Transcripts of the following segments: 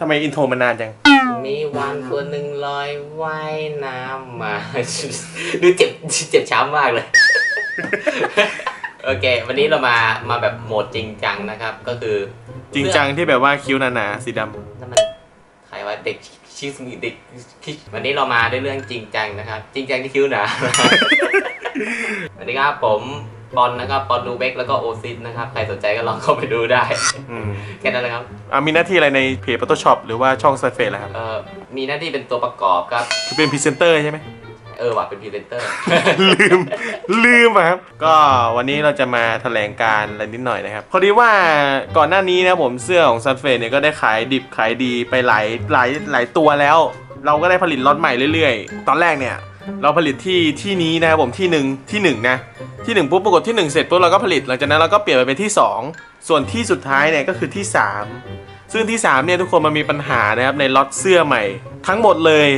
ทำไมอินโทรมันนานจัง มีวันตัวหนึ่งลอยว่ายน้ำมา ดูเจ็บเจ็บช้ำมากเลย โอเค วันนี้เรามามาแบบโหมดจริงจังนะครับ ก็คือจริงจังที่แบบว่าคิ้วหนาๆสีดนั่นมันใครว่าเด็กชิสมีเด็กคิดวันนี้เรามาด้วยเรื่องจริงจังนะครับ จริงจังที่คิ้วหนา สวัสดีครับผม ปอนนะครับปอนดูเบกแล้วก็โอซิสนะครับใครสนใจก็ลองเข้าไปดูได้ำอืมแค่นั้นนะครับอะมีหน้าที่อะไรในเพจ Photoshop หรือว่าช่อง s u r f a c e ล่ะครับ เอ่อมีหน้าที่เป็นตัวประกอบครับ คือเป็นพรีเซนเตอร์ใช่ไหม เออว่ะเป็นพรีเซนเตอร์ ลืม ลืมอะครับ ก็วันนี้เราจะมาแถลงการอะไรนิดหน่อยนะครับพอดีว่าก่อนหน้านี้นะผมเสื้อของ s u r f a c e เนี่ยก็ได้ขายดิบขายดีไปหลายหลายหลายตัวแล้ว เราก็ได้ผลิตล็อตใหม่เรื่อยๆ ตอนแรกเนี่ย เราผลิตที่ที่นี้นะครับผมที่หนึ่งที่หนึ่งนะที่หนึ่งปุ๊บปรากฏที่หนึ่งเสร็จปุ๊บเราก็ผลิตหลังจากนั้นเราก็เปลี่ยนไปเป็นที่สองส่วนที่สุดท้ายเนี่ยก็คือที่สามซึ่งที่สามเนี่ยทุกคนมันมีปัญหานะครับในล็อตเสื้อใหม่ ทั้งหมดเลย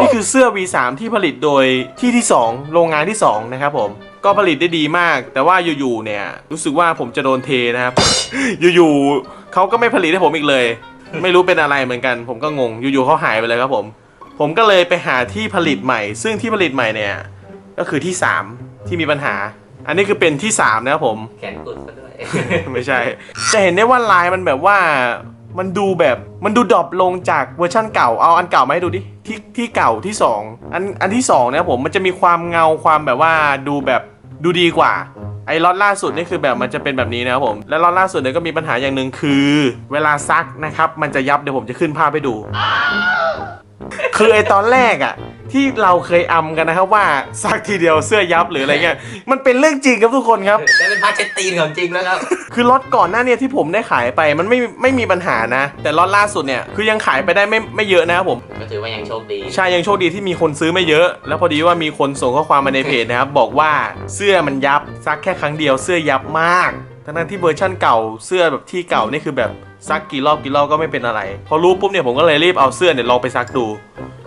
นี่คือเสื้อ V3 ที่ผลิตโดยที่ที่2โรงงานที่2นะครับผมก็ผลิตได้ดีมาก แต่ว่าอยู่ๆเนี่ยรู้สึกว่าผมจะโดนเทนะครับ อยู่ๆเขาก็ไม่ผลิตให้ผมอีกเลย ไม่รู้เป็นอะไรเหมือนกัน ผมก็งงอยู่ๆเขาหายไปเลยครับผม ผมก็เลยไปหาที่ผลิตใหม่ ซึ่งที่ผลิตใหม่เนี่ย ก็คือที่ 3 ที่มีปัญหา อันนี้คือเป็นที่ 3 นะครับผม แขนกุดซะด้วย ไม่ใช่ จะเห็นได้ว่าลายมันแบบว่ามันดูแบบมันดูดรอปลงจากเวอร์ชั่นเก่าเอาอันเก่ามาให้ดูดิที่ที่เก่าที่สองอันอันที่สองเนี่ยผมมันจะมีความเงาความแบบว่าดูแบบดูดีกว่า ไอ้ล็อตล่าสุดนี่คือแบบมันจะเป็นแบบนี้นะครับผม และล็อตล่าสุดเนี่ยก็มีปัญหาอย่างหนึ่งคือ เวลาซักนะครับ มันจะยับเดี๋ยวผมจะขึ้นภาพให้ดู คือไอตอนแรกอะที่เราเคยอำกันนะครับว่าซักทีเดียวเสื้อยับหรืออะไรเงี้ยมันเป็นเรื่องจริงครับทุกคนครับ ได้เป็นผ้าเช็ดตีนของจริงแล้วครับ คือล็อตก่อนหน้าเนี่ยที่ผมได้ขายไปมันไม่ไม่มีปัญหานะ แต่ล็อตล่าสุดเนี่ยคือยังขายไปได้ไม่ไม่เยอะนะครับผมก็ถือว่ายังโชคดีใช่ยังโชคดีที่มีคนซื้อไม่เยอะ แล้วพอดีว่ามีคนส่งข้อความมาในเพจนะครับบอกว่าเสื้อมันยับซักแค่ครั้งเดียวเสื้อยับมากทั้งนั้นที่เวอร์ชั่นเก่าเสื้อแบบที่เก่านี่คือแบบซักกี่รอบกี่รอบก็ไม่เป็นอะไร พอรู้ปุ๊บเนี่ยผมก็เลยรีบเอาเสื้อเนี่ยลองไปซักดู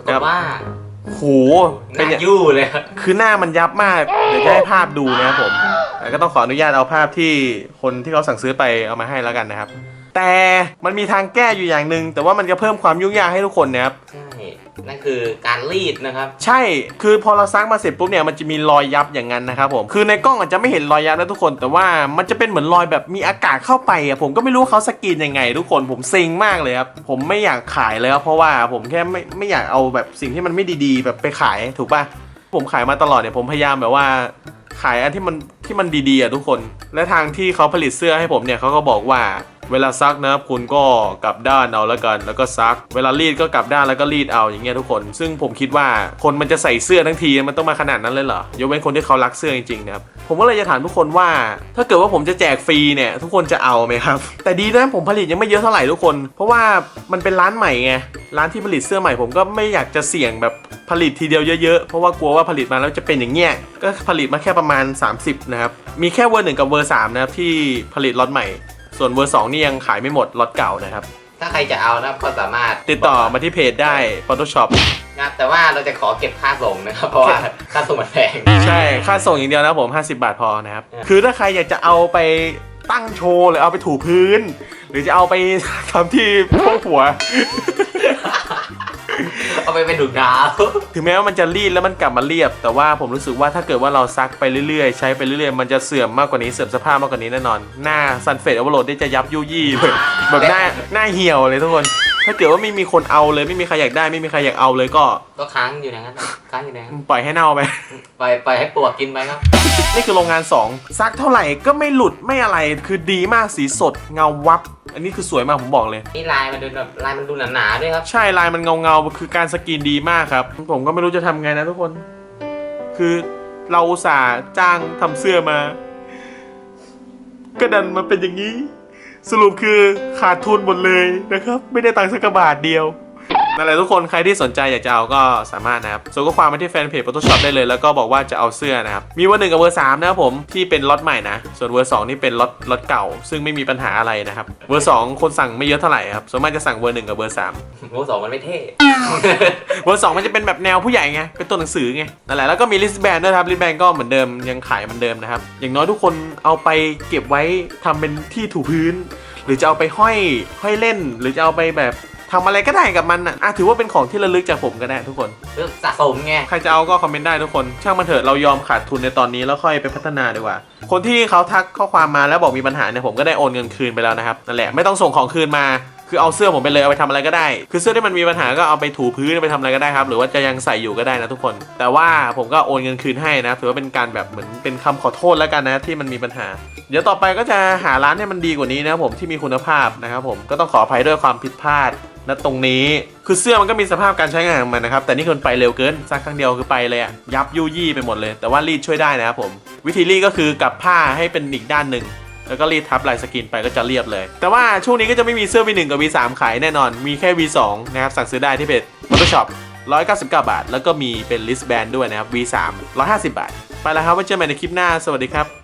ปรากฏว่าโหหเป็นน้าอย่างยู่เลยครับคือหน้ามันยับมาก เดี๋ยวจะให้ภาพดูนะครับผมแต่ก็ต้องขออนุญาตเอาภาพที่คนที่เขาสั่งซื้อไปเอามาให้แล้วกันนะครับ แต่มันมีทางแก้อยู่อย่างหนึ่งแต่ว่ามันจะเพิ่มความยุ่งยากให้ทุกคนนะครับ ใช่ นั่นคือการรีดนะครับ ใช่ คือพอเราซักมาเสร็จปุ๊บเนี่ยมันจะมีรอยยับอย่างนั้นนะครับผม คือในกล้องอาจจะไม่เห็นรอยยับนะทุกคน แต่ว่ามันจะเป็นเหมือนรอยแบบมีอากาศเข้าไปอะผมก็ไม่รู้เขาสกรีนยังไง ทุกคนผมเซ็งมากเลยครับ ผมไม่อยากขายเลยครับเพราะว่าผมแค่ไม่ไม่อยากเอาแบบสิ่งที่มันไม่ดีๆ แบบไปขายถูกป่ะ ผมขายมาตลอดเนี่ยผมพยายามแบบว่าขายอันที่มันที่มันดีๆอะทุกคน และทางที่เขาผลิตเสื้อให้ผมเนี่ยเขาก็บอกว่า เวลาซักนะครับคุณก็กลับด้านเอาแล้วกัน แล้วก็ซัก เวลารีดก็กลับด้านแล้วก็รีดเอาอย่างเงี้ยทุกคน ซึ่งผมคิดว่าคนมันจะใส่เสื้อทั้งทีมันต้องมาขนาดนั้นเลยเหรอยกเว้นคนที่เขารักเสื้อจริงๆนะครับผมก็เลยจะถามทุกคนว่า ถ้าเกิดว่าผมจะแจกฟรีเนี่ยทุกคนจะเอาไหมครับ แต่ดีนะผมผลิตยังไม่เยอะเท่าไหร่ทุกคน เพราะว่ามันเป็นร้านใหม่ไงร้านที่ผลิตเสื้อใหม่ผมก็ไม่อยากจะเสี่ยงแบบผลิตทีเดียวเยอะๆ เพราะว่ากลัวว่าผลิตมาแล้วจะเป็นอย่างเงี้ย ก็ผลิตมาแค่ประมาณ 30 นะครับ มีแค่เวอร์หนึ่งกับเวอร์สามนะครับที่ผลิตล็อตใหม่ ส่วนเวอร์สองนี่ยังขายไม่หมดล็อตเก่านะครับ ถ้าใครจะเอานะครับก็สามารถติดต่อมาที่เพจได้ Photoshop นะแต่ว่าเราจะขอเก็บค่าส่งนะครับ เพราะว่าค่าส่งมันแพง ใช่ค่าส่งอย่างเดียวนะผม 50 บาทพอนะครับ อะ คือถ้าใครอยากจะเอาไปตั้งโชว์ หรือเอาไปถูพื้น หรือจะเอาไปทำที่พวกหัวเอา ไปเป็นดุดาวถึงแม้ว่ามันจะรีดแล้วมันกลับมาเรียบ แต่ว่าผมรู้สึกว่าถ้าเกิดว่าเราซักไปเรื่อยๆ ใช้ไปเรื่อยๆ มันจะเสื่อมมากกว่านี้เสื่อมสภาพมากกว่านี้แน่นอน หน้าซันเฟดอเวอร์โหลดได้จะยับยุยี่เลยแบบหน้าหน้าเหี่ยวเลยทุกคน ถ้าเกิดว่าไม่มีคนเอาเลยไม่มีใครอยากได้ไม่มีใครอยากเอาเลยก็ ก็ค้างอยู่อย่างนั้นค้างอยู่อย่างนั้นปล่อยให้เน่าไปปล่อยปล่อยให้ปลวกกินไปครับนี่คือโรงงาน 2 ซักเท่าไหร่ก็ไม่หลุดไม่อะไรคือดีมากสีสดเงาวับ อันนี้คือสวยมากผมบอกเลย นี่ลายมันดูแบบลายมันดูหนาๆด้วยครับ ใช่ลายมันเงาเงาๆคือการสกรีนดีมากครับ ผมก็ไม่รู้จะทำไงนะทุกคน คือเราอุตส่าห์จ้างทำเสื้อมา ก็ดันมาเป็นอย่างนี้ สรุปคือขาดทุนหมดเลยนะครับ ไม่ได้ตังค์สักกระบาทเดียว นั่นแหละทุกคนใครที่สนใจอยากจะเอาก็สามารถนะครับส่งข้อความมาที่แฟนเพจ Photoshop ได้เลย แล้วก็บอกว่าจะเอาเสื้อนะครับ มีเวอร์หนึ่งกับเวอร์สามนะครับผมที่เป็นล็อตใหม่นะ ส่วนเวอร์สองนี่เป็นล็อตล็อตเก่า ซึ่งไม่มีปัญหาอะไรนะครับ เวอร์สองคนสั่งไม่เยอะเท่าไหร่ครับ ส่วนมากจะสั่งเวอร์หนึ่งกับเวอร์สามโมสองมันไม่เท่ เวอร์สองมันจะเป็นแบบแนวผู้ใหญ่ไง เป็นตัวหนังสือไง นั่นแหละ แล้วก็มีลิสแบนด้วยครับลิสแบนก็เหมือนเดิมยังขายเหมือนเดิมนะครับ อย่างน้อยทุกคนเอาไปเก็บไว้ทำเป็นที่ถูพื้น หรือจะเอาไปห้อยห้อยเล่น หรือจะเอาไปแบบ ทำอะไรก็ได้กับมันอะอะถือว่าเป็นของที่ระลึกจากผมก็ได้ทุกคน เรื่องสะสมไง ใครจะเอาก็คอมเมนต์ได้ทุกคน ช่างมันเถอะเรายอมขาดทุนในตอนนี้แล้วค่อยไปพัฒนาดีกว่า คนที่เขาทักข้อความมาแล้วบอกมีปัญหาเนี่ยผมก็ได้โอนเงินคืนไปแล้วนะครับนั่นแหละไม่ต้องส่งของคืนมาคือเอาเสื้อผมไปเลยเอาไปทำอะไรก็ได้ คือเสื้อที่มันมีปัญหาก็เอาไปถูพื้นไปทำอะไรก็ได้ครับ หรือว่าจะยังใส่อยู่ก็ได้นะทุกคน แต่ว่าผมก็โอนเงินคืนให้นะถือว่าเป็นการแบบเหมือนเป็นคำขอโทษแล้วกันนะที่มันมีปัญหา เดี๋ยวต่อไปก็จะหาร้านให้มันดีกว่านี้นะครับผมที่มีคุณภาพนะครับผมก็ต้องขออภัยด้วยความผิดพลาด นะตรงนี้คือเสื้อมันก็มีสภาพการใช้งานของมันนะครับ แต่นี่คนไปเร็วเกินซักครั้งเดียวคือไปเลยอะยับยุยี่ไปหมดเลย แต่ว่ารีดช่วยได้นะครับผม วิธีรีดก็คือกลับผ้าให้เป็นอีกด้านหนึ่งแล้วก็รีดทับลายสกรีนไปก็จะเรียบเลย แต่ว่าช่วงนี้ก็จะไม่มีเสื้อ V1 กับ V3 ขายแน่นอน มีแค่ V2 นะครับสั่งซื้อได้ที่เพจ Photoshop 199 บาท แล้วก็มีเป็น list band ด้วยนะครับ V3 150 บาท ไปแล้วครับไว้เจอกันในคลิปหน้า สวัสดีครับ